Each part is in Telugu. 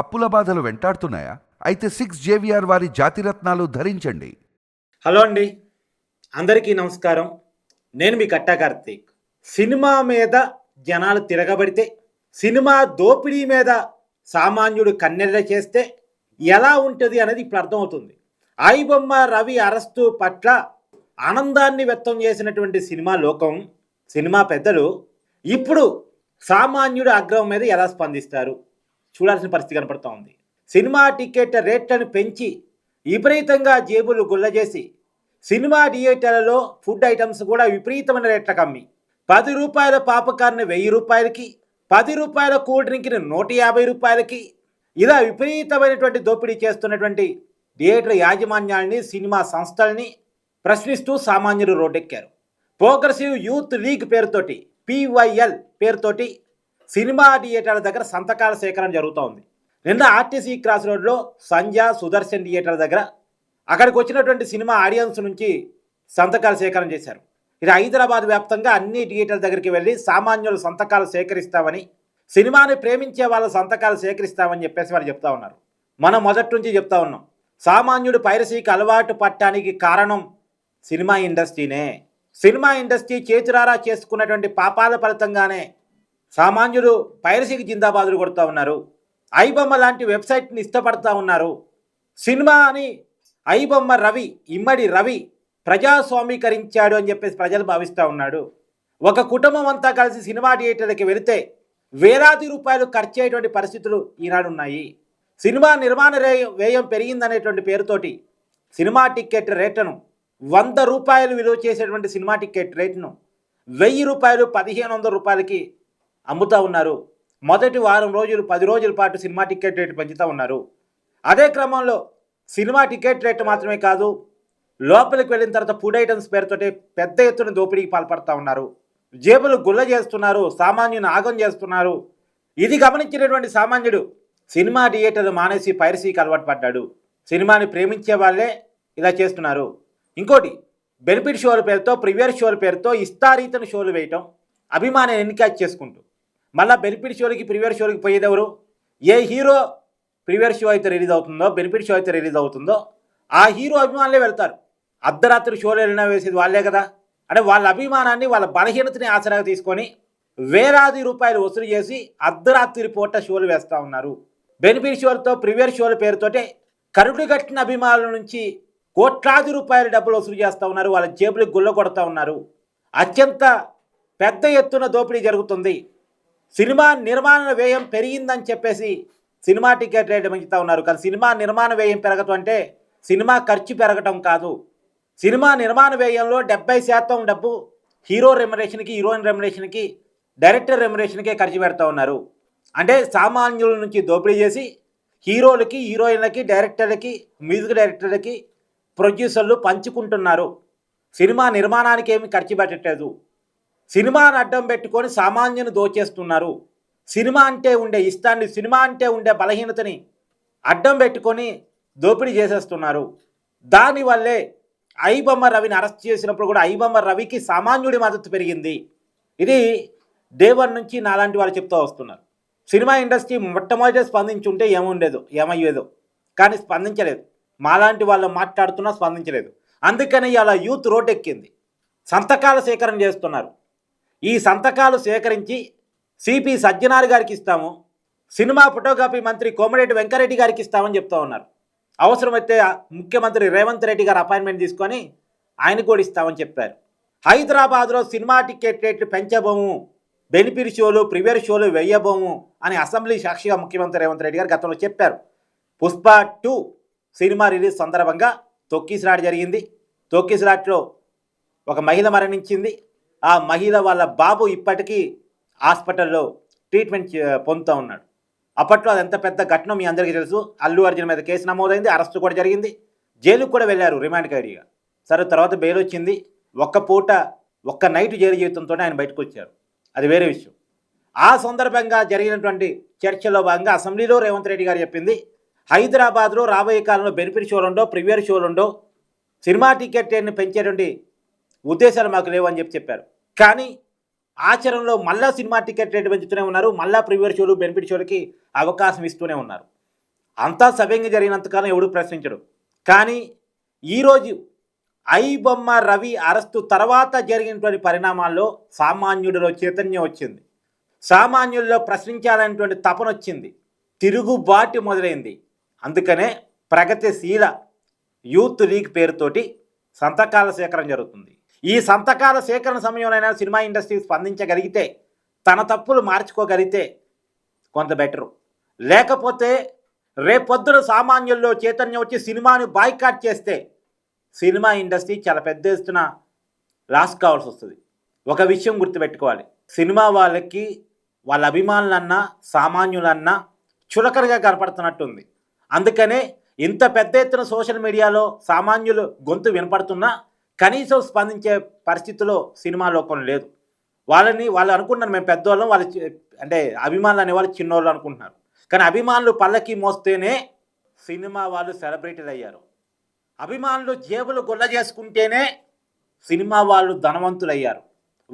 అప్పుల బాధలు వెంటాడుతున్నాయా? అయితే సిక్స్ జేవిఆర్ వారి జాతిరత్నాలు ధరించండి. హలో అండి. అందరికీ నమస్కారం. నేను మీ కట్టా కార్తీక్. సినిమా మీద జనాలు తిరగబడితే సినిమా దోపిడీ మీద సామాన్యుడు కన్నెర్ర చేస్తే ఎలా ఉంటుంది అనేది ఇప్పుడు అర్థమవుతుంది. ఐబొమ్మ రవి అరెస్టు పట్ల ఆనందాన్ని వ్యక్తం చేసినటువంటి సినిమా లోకం సినిమా పెద్దలు ఇప్పుడు సామాన్యుడు ఆగ్రహం మీద ఎలా స్పందిస్తారు? చూడాల్సిన పరిస్థితి కనపడుతూ ఉంది. సినిమా టికెట్ రేట్లను పెంచి విపరీతంగా జేబులు గుల్లజేసి సినిమా థియేటర్లలో ఫుడ్ ఐటమ్స్ కూడా విపరీతమైన రేట్లకు అమ్మి. పది రూపాయల పాపకార్ని వెయ్యి రూపాయలకి పది రూపాయల కూల్ డ్రింక్ని నూట యాభై రూపాయలకి ఇలా విపరీతమైనటువంటి దోపిడీ చేస్తున్నటువంటి థియేటర్ యాజమాన్యాల్ని సినిమా సంస్థల్ని ప్రశ్నిస్తూ సామాన్యులు రోడ్డెక్కారు. ప్రోగ్రెసివ్ యూత్ లీగ్ పేరుతోటి పివైఎల్ పేరుతోటి సినిమా థియేటర్ల దగ్గర సంతకాల సేకరణ జరుగుతూ ఉంది. నిన్న ఆర్టీసీ క్రాస్ రోడ్లో సంధ్య సుదర్శన్ థియేటర్ దగ్గర అక్కడికి వచ్చినటువంటి సినిమా ఆడియన్స్ నుంచి సంతకాల సేకరణ చేశారు. ఇది హైదరాబాద్ వ్యాప్తంగా అన్ని థియేటర్ల దగ్గరికి వెళ్ళి సామాన్యులు సంతకాలు సేకరిస్తామని సినిమాని ప్రేమించే వాళ్ళ సంతకాలు సేకరిస్తామని చెప్పేసి వాళ్ళు చెప్తా ఉన్నారు. మనం మొదటి నుంచి చెప్తా ఉన్నాం. సామాన్యుడు పైరసీకి అలవాటు పట్టడానికి కారణం సినిమా ఇండస్ట్రీనే. సినిమా ఇండస్ట్రీ చేతురారా చేసుకున్నటువంటి పాపాల ఫలితంగానే సామాన్యులు పైరసీకి జిందాబాదులు కొడుతూ ఉన్నారు. ఐబొమ్మ లాంటి వెబ్సైట్ని ఇష్టపడతా ఉన్నారు. సినిమా అని ఐబొమ్మ రవి ఇమ్మడి రవి ప్రజాస్వామీకరించాడు అని చెప్పేసి ప్రజలు భావిస్తూ ఉన్నాడు. ఒక కుటుంబం అంతా కలిసి సినిమా థియేటర్కి వెళితే వేలాది రూపాయలు ఖర్చు అయ్యేటువంటి పరిస్థితులు ఈనాడు ఉన్నాయి సినిమా నిర్మాణ వ్యయం పెరిగిందనేటువంటి పేరుతోటి సినిమా టికెట్ రేట్లను వంద రూపాయలు విలువ చేసేటువంటి సినిమా టికెట్ రేట్ను వెయ్యి రూపాయలు పదిహేను వందల రూపాయలకి అమ్ముతూ ఉన్నారు. మొదటి వారం రోజులు పది రోజుల పాటు సినిమా టికెట్ రేటు పెంచుతూ ఉన్నారు. అదే క్రమంలో సినిమా టికెట్ రేటు మాత్రమే కాదు లోపలికి వెళ్ళిన తర్వాత ఫుడ్ ఐటమ్స్ పేరుతోటి పెద్ద ఎత్తున దోపిడీకి పాల్పడతా ఉన్నారు. జేబులు గుల్ల చేస్తున్నారు సామాన్యుని ఆగం చేస్తున్నారు. ఇది గమనించినటువంటి సామాన్యుడు సినిమా థియేటర్లు మానేసి పైరసీకి అలవాటు పడ్డాడు. సినిమాని ప్రేమించే వాళ్ళే ఇలా చేస్తున్నారు. ఇంకోటి బెనిఫిట్ షోల పేరుతో ప్రివియర్ షోల పేరుతో ఇస్తారీతన షోలు వేయటం అభిమానం ఎన్నిక చేసుకుంటూ. మళ్ళీ బెనిఫిట్ షోలకి ప్రీవియర్ షోలకి పోయేది ఎవరు? ఏ హీరో ప్రీవియర్ షో అయితే రిలీజ్ అవుతుందో బెనిఫిట్ షో అయితే రిలీజ్ అవుతుందో ఆ హీరో అభిమానులే వెళ్తారు. అర్ధరాత్రి షోలు వెళ్ళినా వేసేది వాళ్ళే కదా? అంటే వాళ్ళ అభిమానాన్ని వాళ్ళ బలహీనతని ఆసరాగా తీసుకొని వేలాది రూపాయలు వసూలు చేసి అర్ధరాత్రి పూట షోలు వేస్తూ ఉన్నారు. బెనిఫిట్ షోలతో ప్రీవియర్ షోల పేరుతోటే కరుడు కట్టిన అభిమానుల నుంచి కోట్లాది రూపాయల డబ్బులు వసూలు చేస్తూ ఉన్నారు. వాళ్ళ జేబులకు గుల్ల కొడతా ఉన్నారు. అత్యంత పెద్ద ఎత్తున దోపిడీ జరుగుతుంది. సినిమా నిర్మాణ వ్యయం పెరిగిందని చెప్పేసి సినిమా టికెట్ రేటు పెంచుతూ ఉన్నారు. కానీ సినిమా నిర్మాణ వ్యయం పెరగటం అంటే సినిమా ఖర్చు పెరగటం కాదు. సినిమా నిర్మాణ వ్యయంలో డెబ్బై శాతం డబ్బు హీరో రెమ్యురేషన్కి హీరోయిన్ రెమ్యురేషన్కి డైరెక్టర్ రెమ్యురేషన్కే ఖర్చు పెడతా ఉన్నారు. అంటే సామాన్యుల నుంచి దోపిడీ చేసి హీరోలకి హీరోయిన్లకి డైరెక్టర్లకి మ్యూజిక్ డైరెక్టర్లకి ప్రొడ్యూసర్లు పంచుకుంటున్నారు. సినిమా నిర్మాణానికి ఏమి ఖర్చు పెట్టట్లేదు. సినిమాను అడ్డం పెట్టుకొని సామాన్యుని దోచేస్తున్నారు. సినిమా అంటే ఉండే ఇష్టాన్ని సినిమా అంటే ఉండే బలహీనతని అడ్డం పెట్టుకొని దోపిడీ చేసేస్తున్నారు. దానివల్లే ఐబొమ్మ రవిని అరెస్ట్ చేసినప్పుడు కూడా ఐబొమ్మ రవికి సామాన్యుడి మద్దతు పెరిగింది. ఇది దేవన్ నుంచి నాలాంటి వాళ్ళు చెప్తూ వస్తున్నారు. సినిమా ఇండస్ట్రీ మొట్టమొదటి స్పందించుంటే ఏముండేదో ఏమయ్యేదో. కానీ స్పందించలేదు. మాలాంటి వాళ్ళు మాట్లాడుతున్నా స్పందించలేదు. అందుకని ఇలా యూత్ రోడ్డెక్కింది. సంతకాల సేకరణ చేస్తున్నారు. ఈ సంతకాలు సేకరించి సిపి సజ్జనార్ గారికి ఇస్తాము సినిమా ఫోటోగ్రఫీ మంత్రి కోమరెడ్డి వెంకరెడ్డి గారికి ఇస్తామని చెప్తా ఉన్నారు. అవసరమైతే ముఖ్యమంత్రి రేవంత్ రెడ్డి గారు అపాయింట్మెంట్ తీసుకొని ఆయన కూడా ఇస్తామని చెప్పారు. హైదరాబాద్లో సినిమా టికెట్ రేట్లు పెంచబోము బెనిఫిట్ షోలు ప్రివేర్ షోలు వేయబోము అని అసెంబ్లీ సాక్షిగా ముఖ్యమంత్రి రేవంత్ రెడ్డి గారు గతంలో చెప్పారు. పుష్ప టూ సినిమా రిలీజ్ సందర్భంగా తొక్కిసిరాట్ జరిగింది. తొక్కిసిరాట్లో ఒక మహిళ మరణించింది. ఆ మహిళ వాళ్ళ బాబు ఇప్పటికీ హాస్పిటల్లో ట్రీట్మెంట్ పొందుతూ ఉన్నాడు. అప్పట్లో అది ఎంత పెద్ద ఘటన మీ అందరికీ తెలుసు. అల్లు అర్జున్ మీద కేసు నమోదైంది అరెస్టు కూడా జరిగింది. జైలుకు కూడా వెళ్ళారు రిమాండ్ ఖైడీగా సరే తర్వాత బెయిల్ వచ్చింది ఒక్క పూట ఒక్క నైట్ జైలు జీవితంతో ఆయన బయటకు వచ్చారు అది వేరే విషయం. ఆ సందర్భంగా జరిగినటువంటి చర్చలో భాగంగా అసెంబ్లీలో రేవంత్ రెడ్డి గారు చెప్పింది హైదరాబాద్లో రాబోయే కాలంలో బెనిఫిట్ షోలుండో ప్రీమియర్ షోలుండో సినిమా టికెట్ పెంచేటువంటి ఉద్దేశాలు మాకు లేవని చెప్పి చెప్పారు. కానీ ఆచరణలో మళ్ళా సినిమా టికెట్ రేటు పెంచుతూనే ఉన్నారు మళ్ళా ప్రీవియర్ షోలు బెనిఫిట్ షోలకి అవకాశం ఇస్తూనే ఉన్నారు. అంతా సవ్యంగా జరిగినంతకాలం ఎవడు ప్రశ్నించడు. కానీ ఈరోజు ఐ బొమ్మ రవి అరెస్టు తర్వాత జరిగినటువంటి పరిణామాల్లో సామాన్యుడిలో చైతన్యం వచ్చింది. సామాన్యుల్లో ప్రశ్నించాలనేటువంటి తపన వచ్చింది. తిరుగుబాటు మొదలైంది. అందుకనే ప్రగతిశీల యూత్ లీగ్ పేరుతోటి సంతకాల సేకరణ జరుగుతుంది. ఈ సంతకాల సేకరణ సమయంలోనైనా సినిమా ఇండస్ట్రీ స్పందించగలిగితే తన తప్పులు మార్చుకోగలిగితే కొంత బెటరు. లేకపోతే రేపొద్దున సామాన్యుల్లో చైతన్యం వచ్చి సినిమాని బాయ్కాట్ చేస్తే సినిమా ఇండస్ట్రీ చాలా పెద్ద ఎత్తున లాస్ కావాల్సి వస్తుంది. ఒక విషయం గుర్తుపెట్టుకోవాలి. సినిమా వాళ్ళకి వాళ్ళ అభిమానులన్నా సామాన్యులన్నా చులకనగా కనపడుతున్నట్టుంది. అందుకనే ఇంత పెద్ద ఎత్తున సోషల్ మీడియాలో సామాన్యులు గొంతు వినపడుతున్నా కనీసం స్పందించే పరిస్థితిలో సినిమా లోకం లేదు. వాళ్ళని వాళ్ళు అనుకుంటున్నారు మేము పెద్దవాళ్ళం వాళ్ళు అంటే అభిమానులు అనేవాళ్ళు చిన్నోళ్ళు అనుకుంటున్నారు. కానీ అభిమానులు పల్లకి మోస్తేనే సినిమా వాళ్ళు సెలబ్రిటీలు అయ్యారు. అభిమానులు జేబులు గుల్ల చేసుకుంటేనే సినిమా వాళ్ళు ధనవంతులు అయ్యారు.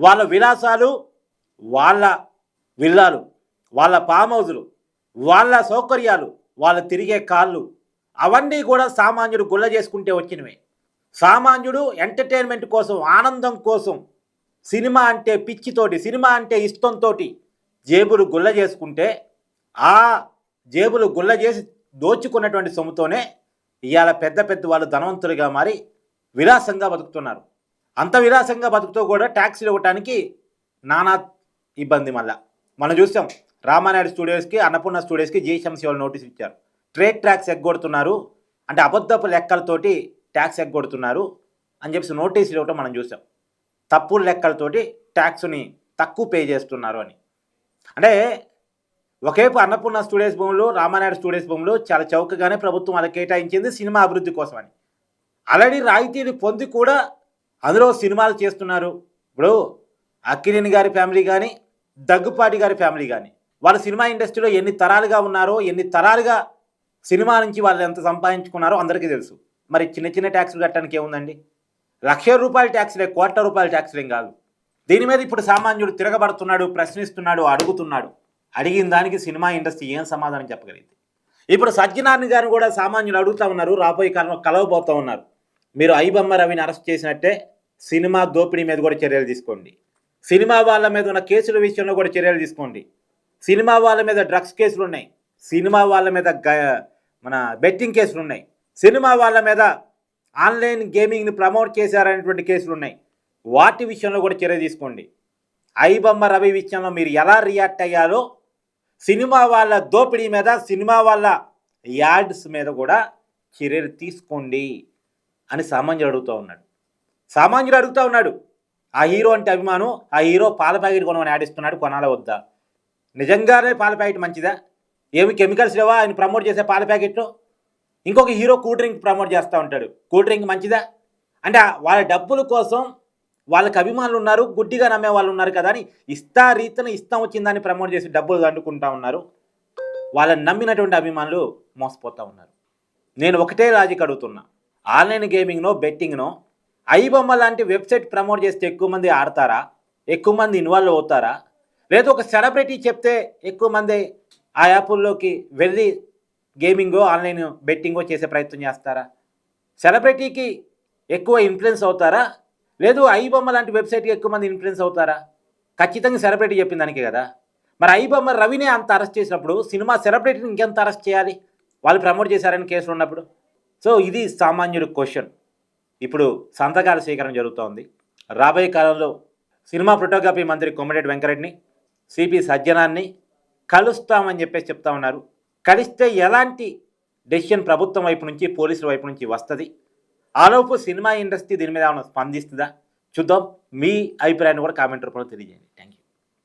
వాళ్ళ విలాసాలు వాళ్ళ విల్లాలు వాళ్ళ ఫామ్ హౌజులు వాళ్ళ సౌకర్యాలు వాళ్ళ తిరిగే కాళ్ళు అవన్నీ కూడా సామాన్యుడు గుల్ల చేసుకుంటే వచ్చినవే. సామాన్యుడు ఎంటర్టైన్మెంట్ కోసం ఆనందం కోసం సినిమా అంటే పిచ్చితోటి సినిమా అంటే ఇష్టంతో జేబులు గుల్ల చేసుకుంటే ఆ జేబులు గుల్ల చేసి దోచుకున్నటువంటి సొమ్ముతోనే ఇవాళ పెద్ద పెద్ద వాళ్ళు ధనవంతులుగా మారి విలాసంగా బతుకుతున్నారు. అంత విలాసంగా బతుకుతూ కూడా ట్యాక్సీలు ఇవ్వటానికి నానా ఇబ్బంది మళ్ళా. మనం చూసాం రామానాయుడు స్టూడియోస్కి అన్నపూర్ణ స్టూడియోస్కి జిహెచ్ఎంసీ వాళ్ళు నోటీస్ ఇచ్చారు. ట్రేడ్ ట్యాక్స్ ఎగ్గొడుతున్నారు. అంటే అబద్ధపు లెక్కలతోటి ట్యాక్స్ ఎగ్గొడుతున్నారు అని చెప్పేసి నోటీసులు ఇవ్వటం మనం చూసాం. తప్పు లెక్కలతోటి ట్యాక్స్ని తక్కువ పే చేస్తున్నారు అని. అంటే ఒకేపు అన్నపూర్ణ స్టూడియోస్ భూములు రామానాయుడు స్టూడియోస్ భూములు చాలా చౌకగానే ప్రభుత్వం వాళ్ళకి కేటాయించింది సినిమా అభివృద్ధి కోసం అని. ఆల్రెడీ రాయితీని పొంది కూడా అందులో సినిమాలు చేస్తున్నారు. ఇప్పుడు అక్కినేని గారి ఫ్యామిలీ కానీ దగ్గుపాటి గారి ఫ్యామిలీ కానీ వాళ్ళ సినిమా ఇండస్ట్రీలో ఎన్ని తరాలుగా ఉన్నారో ఎన్ని తరాలుగా సినిమా నుంచి వాళ్ళు ఎంత సంపాదించుకున్నారో అందరికీ తెలుసు. మరి చిన్న చిన్న ట్యాక్సులు కట్టడానికి ఏముందండి? లక్ష రూపాయల ట్యాక్స్లే కోట్ల రూపాయల ట్యాక్స్లేం కాదు. దీని మీద ఇప్పుడు సామాన్యుడు తిరగబడుతున్నాడు ప్రశ్నిస్తున్నాడు అడుగుతున్నాడు. అడిగిన దానికి సినిమా ఇండస్ట్రీ ఏం సమాధానం చెప్పగలిగింది ఇప్పుడు సత్యనారాయణ గారిని కూడా సామాన్యులు అడుగుతా ఉన్నారు రాబోయే కాలంలో కలవబోతూ ఉన్నారు. మీరు ఐబమ్మ రవిని అరెస్ట్ చేసినట్టే సినిమా దోపిడీ మీద కూడా చర్యలు తీసుకోండి. సినిమా వాళ్ళ మీద ఉన్న కేసుల విషయంలో కూడా చర్యలు తీసుకోండి. సినిమా వాళ్ళ మీద డ్రగ్స్ కేసులు ఉన్నాయి సినిమా వాళ్ళ మీద గ- మన బెట్టింగ్ కేసులు ఉన్నాయి సినిమా వాళ్ళ మీద ఆన్లైన్ గేమింగ్ని ప్రమోట్ చేశారనేటువంటి కేసులు ఉన్నాయి వాటి విషయంలో కూడా చర్య తీసుకోండి. ఐబొమ్మ రవి విషయంలో మీరు ఎలా రియాక్ట్ అయ్యాలో సినిమా వాళ్ళ దోపిడీ మీద సినిమా వాళ్ళ యాడ్స్ మీద కూడా చర్యలు తీసుకోండి అని సామాన్యుడు అడుగుతూ ఉన్నాడు. సామాన్యుడు అడుగుతూ ఉన్నాడు ఆ హీరో అంటే అభిమానం ఆ హీరో పాల ప్యాకెట్ కొనమని యాడ్ ఇస్తున్నాడు వద్దా? నిజంగానే పాల ప్యాకెట్ మంచిదా? ఏమి కెమికల్స్ లేవా? ఆయన ప్రమోట్ చేసే పాల ప్యాకెట్లో ఇంకొక హీరో కూల్ డ్రింక్ ప్రమోట్ చేస్తూ ఉంటాడు. కూల్ డ్రింక్ మంచిదా? అంటే వాళ్ళ డబ్బుల కోసం వాళ్ళకి అభిమానులు ఉన్నారు గుడ్డిగా నమ్మే వాళ్ళు ఉన్నారు కదా అని ఇస్తా రీతిన ఇష్టం వచ్చిందని ప్రమోట్ చేసి డబ్బులు దండుకుంటా ఉన్నారు. వాళ్ళని నమ్మినటువంటి అభిమానులు మోసపోతూ ఉన్నారు. నేను ఒకటే లాజిక్ అడుగుతున్నా. ఆన్లైన్ గేమింగ్నో బెట్టింగ్నో ఐబొమ్మ లాంటి వెబ్సైట్ ప్రమోట్ చేస్తే ఎక్కువ మంది ఆడతారా? ఎక్కువ మంది ఇన్వాల్వ్ అవుతారా? లేదా ఒక సెలబ్రిటీ చెప్తే ఎక్కువ మంది ఆ యాప్ల్లోకి వెళ్ళి గేమింగో ఆన్లైన్ బెట్టింగో చేసే ప్రయత్నం చేస్తారా? సెలబ్రిటీకి ఎక్కువ ఇన్ఫ్లుయెన్స్ అవుతారా? లేదు ఐబొమ్మ లాంటి వెబ్సైట్కి ఎక్కువ మంది ఇన్ఫ్లుయెన్స్ అవుతారా? ఖచ్చితంగా సెలబ్రిటీ చెప్పిన దానికే కదా. మరి ఐబొమ్మ రవినే అంత అరెస్ట్ చేసినప్పుడు సినిమా సెలబ్రిటీని ఇంకెంత అరెస్ట్ చేయాలి? వాళ్ళు ప్రమోట్ చేశారని కేసులు ఉన్నప్పుడు? సో ఇది సామాన్యుడు క్వశ్చన్. ఇప్పుడు సంతకాల స్వీకరణ జరుగుతోంది. రాబోయే కాలంలో సినిమా ఫోటోగ్రఫీ మంత్రి కొమ్మరెడ్డి వెంకరెడ్డిని సిపి సజ్జనాన్ని కలుస్తామని చెప్పేసి చెప్తా ఉన్నారు. కలిస్తే ఎలాంటి డెసిషన్ ప్రభుత్వం వైపు నుంచి పోలీసుల వైపు నుంచి వస్తుంది? ఆలోపు సినిమా ఇండస్ట్రీ దీని మీద ఏమైనా స్పందిస్తుందా? చూద్దాం. మీ అభిప్రాయాన్ని కూడా కామెంట్ రూపంలో తెలియజేయండి. Thank you